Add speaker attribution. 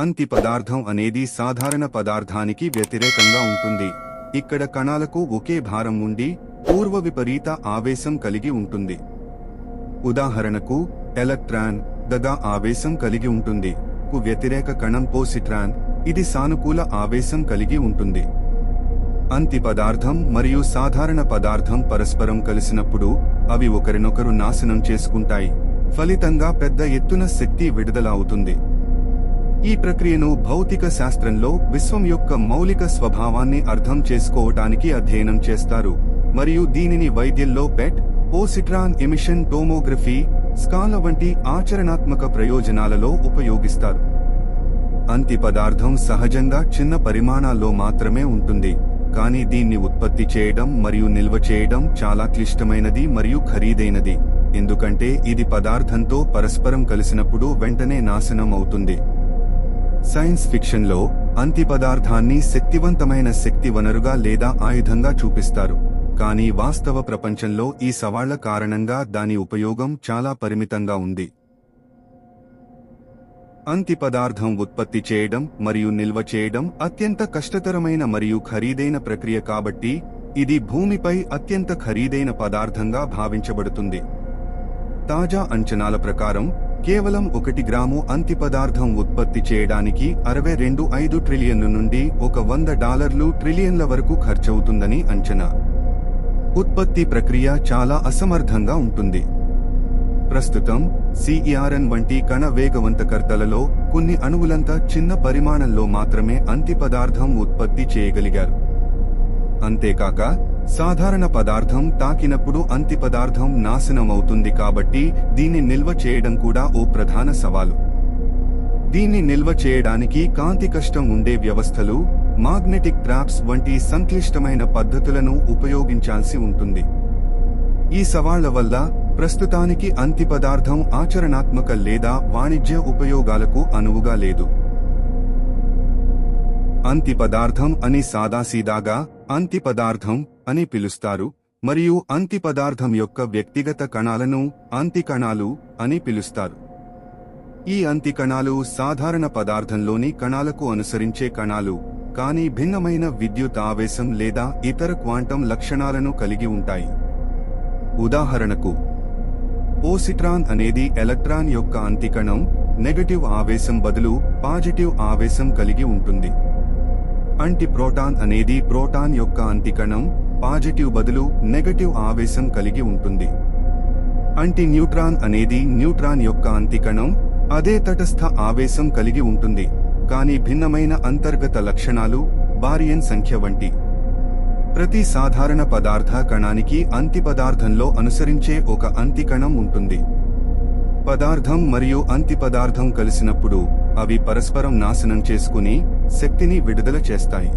Speaker 1: అంతి పదార్థం అనేది సాధారణ పదార్థానికి వ్యతిరేకంగా ఉంటుంది. ఇక్కడ కణాలకు ఒకే భారం ఉండి పూర్వ విపరీత ఆవేశం కలిగి ఉంటుంది. ఉదాహరణకు ఎలక్ట్రాన్ దగా ఆవేశం కలిగి ఉంటుంది. కు వ్యతిరేక కణం పోసిట్రాన్ ఇది సానుకూల ఆవేశం కలిగి ఉంటుంది. అంతి పదార్థం మరియు సాధారణ పదార్థం పరస్పరం కలిసినప్పుడు అవి ఒకరినొకరు నాశనం చేసుకుంటాయి. ఫలితంగా పెద్ద ఎత్తున శక్తి విడుదల అవుతుంది ఈ ప్రక్రియను భౌతిక శాస్త్రంలో విశ్వం యొక్క మౌలిక స్వభావాన్ని అర్థం చేసుకోవటానికి అధ్యయనం చేస్తారు. మరియు దీనిని వైద్యంలో పెట్ ఓసిట్రాన్ ఎమిషన్ టోమోగ్రఫీ స్కాల వంటి ఆచరణాత్మక ప్రయోజనాలలో ఉపయోగిస్తారు. అంతి పదార్థం సహజంగా చిన్న పరిమాణాల్లో మాత్రమే ఉంటుంది. కానీ దీన్ని ఉత్పత్తి చేయడం మరియు నిల్వ చేయడం చాలా క్లిష్టమైనది మరియు ఖరీదైనది. ఎందుకంటే ఇది పదార్థంతో పరస్పరం కలిసినప్పుడు వెంటనే నాశనం అవుతుంది. సైన్స్ ఫిక్షన్లో అంతి పదార్థాన్ని శక్తివంతమైన శక్తి వనరుగా లేదా ఆయుధంగా చూపిస్తారు. కానీ వాస్తవ ప్రపంచంలో ఈ సవాళ్ళ కారణంగా దాని ఉపయోగం చాలా పరిమితంగా ఉంది. అంతి పదార్థం ఉత్పత్తి చేయడం మరియు నిల్వ చేయడం అత్యంత కష్టతరమైన మరియు ఖరీదైన ప్రక్రియ కాబట్టి ఇది భూమిపై అత్యంత ఖరీదైన పదార్థంగా భావించబడుతుంది. తాజా అంచనాల ప్రకారం కేవలం ఒకటి గ్రాము అంతి పదార్థం ఉత్పత్తి చేయడానికి అరవై రెండు ఐదు ట్రిలియన్ల నుండి ఒక వంద డాలర్లు ట్రిలియన్ల వరకు ఖర్చవుతుందని అంచనా. ఉత్పత్తి ప్రక్రియ చాలా అసమర్థంగా ఉంటుంది. ప్రస్తుతం సిఇఆర్ఎన్ వంటి కణ వేగవంతకర్తలలో కొన్ని అణువులంతా చిన్న పరిమాణంలో మాత్రమే అంతి పదార్థం ఉత్పత్తి చేయగలిగారు. అంతేకాక సాధారణ పదార్థం తాకినప్పుడు అంతి పదార్థం నాశనమవుతుంది కాబట్టి దీన్ని నిల్వ చేయడం కూడా ఓ ప్రధాన సవాలు. దీన్ని నిల్వ చేయడానికి కాంతి కష్టం ఉండే వ్యవస్థలు మాగ్నెటిక్ ట్రాప్స్ వంటి సంక్లిష్టమైన పద్ధతులను ఉపయోగించాల్సి ఉంటుంది. ఈ సవాళ్ళ వల్ల ప్రస్తుతానికి అంతి పదార్థం ఆచరణాత్మక లేదా వాణిజ్య ఉపయోగాలకు అనువుగా లేదు. అంతి పదార్థం అని సాదాసీదాగా అంతి పదార్థం అని పిలుస్తారు మరియు అంతి పదార్థం యొక్క వ్యక్తిగత కణాలను అంతి కణాలు అని పిలుస్తారు. ఈ అంతి కణాలు సాధారణ పదార్థంలోని కణాలకు అనుసరించే కణాలు కానీ భిన్నమైన విద్యుత్ ఆవేశం లేదా ఇతర క్వాంటం లక్షణాలను కలిగి ఉంటాయి. ఉదాహరణకు ఓసిట్రాన్ అనేది ఎలక్ట్రాన్ యొక్క అంతికణం నెగటివ్ ఆవేశం బదులు పాజిటివ్ ఆవేశం కలిగి ఉంటుంది. అంటి ప్రోటాన్ అనేది ప్రోటాన్ యొక్క అంతికణం పాజిటివ్ బదులు నెగటివ్ ఆవేశం కలిగి ఉంటుంది. అంటి న్యూట్రాన్ అనేది న్యూట్రాన్ యొక్క అంతికణం అదే తటస్థ ఆవేశం కలిగి ఉంటుంది కానీ భిన్నమైన అంతర్గత లక్షణాలు బారియన్ సంఖ్య వంటి. ప్రతి సాధారణ పదార్థ కణానికి అంతి పదార్థంలో అనుసరించే ఒక అంతికణం ఉంటుంది. పదార్థం మరియు అంతి పదార్థం కలిసినప్పుడు అవి పరస్పరం నాశనం చేసుకుని శక్తిని విడుదల చేస్తాయి.